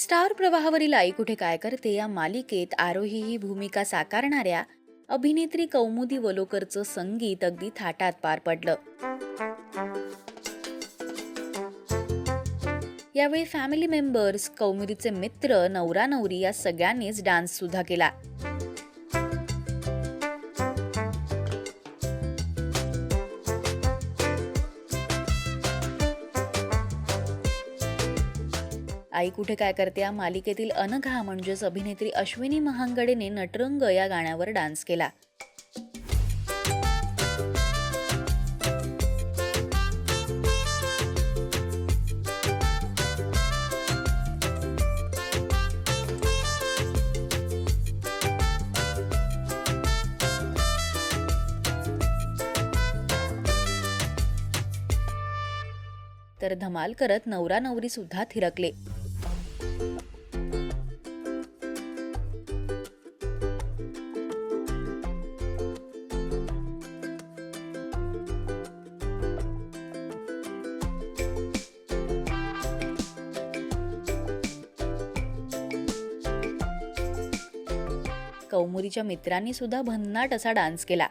Star प्रवाहावरील आई कुठे काय करते या मालिकेत आरोही ही भूमिका साकारणाऱ्या अभिनेत्री कौमुदी वलोकरचं संगीत अगदी थाटात पार पडलं. यावेळी फॅमिली मेंबर्स कौमुदीचे मित्र नवरा नवरी या सगळ्यांनीच डान्स सुद्धा केला. आई कुठे काय करते? या मालिकेतील अनघा म्हणजेच अभिनेत्री अश्विनी महांगडेने नटरंग या गाण्यावर डान्स केला. तर धमाल करत नवरा नवरी सुद्धा थिरकले. कौमुदीच्या मित्रांनी सुद्धा भन्नाट असा डान्स केला.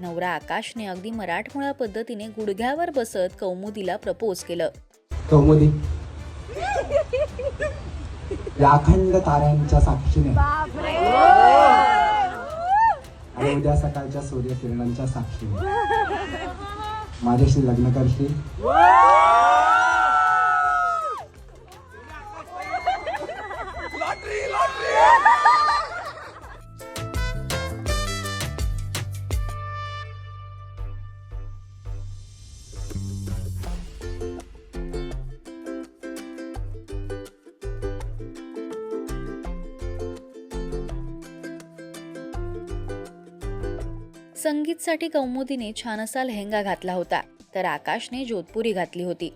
नवरा आकाशने अगदी मराठमोळा पद्धतीने गुडघ्यावर बसत कौमुदीला प्रपोज केलं. कौमुदी. या अखंड ताऱ्यांच्या साक्षीने. आणि उद्या सकाळच्या सूर्यकिरणांच्या साक्षीने. माझ्याशी लग्न करशील? संगीतसाठी कौमुदीने छान असा लेहंगा घातला होता तर आकाशने जोधपुरी घातली होती.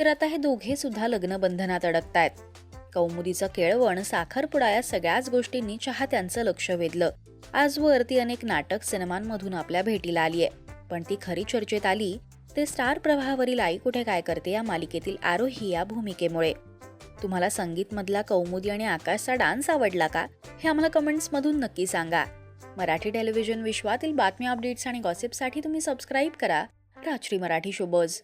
तर आता हे दोघे सुद्धा लग्न बंधनात अडकतायत. कौमुदीचं केळवण साखरपुडा या सगळ्याच गोष्टींनी चाहत्यांचं लक्ष वेधलं. आजवर ती अनेक नाटक सिनेमांमधून आपल्या भेटीला आलीय पण ती खरी चर्चेत आली ते स्टार प्रवाहावरील आई कुठे काय करते या मालिकेतील आरोही या भूमिकेमुळे. तुम्हाला संगीतमधला कौमुदी आणि आकाशचा डान्स आवडला का? हे आम्हाला कमेंट्समधून नक्की सांगा. मराठी टेलिव्हिजन विश्वातील बातम्या अपडेट्स आणि गॉसिपसाठी तुम्ही सबस्क्राईब करा. राजश्री मराठी शोबज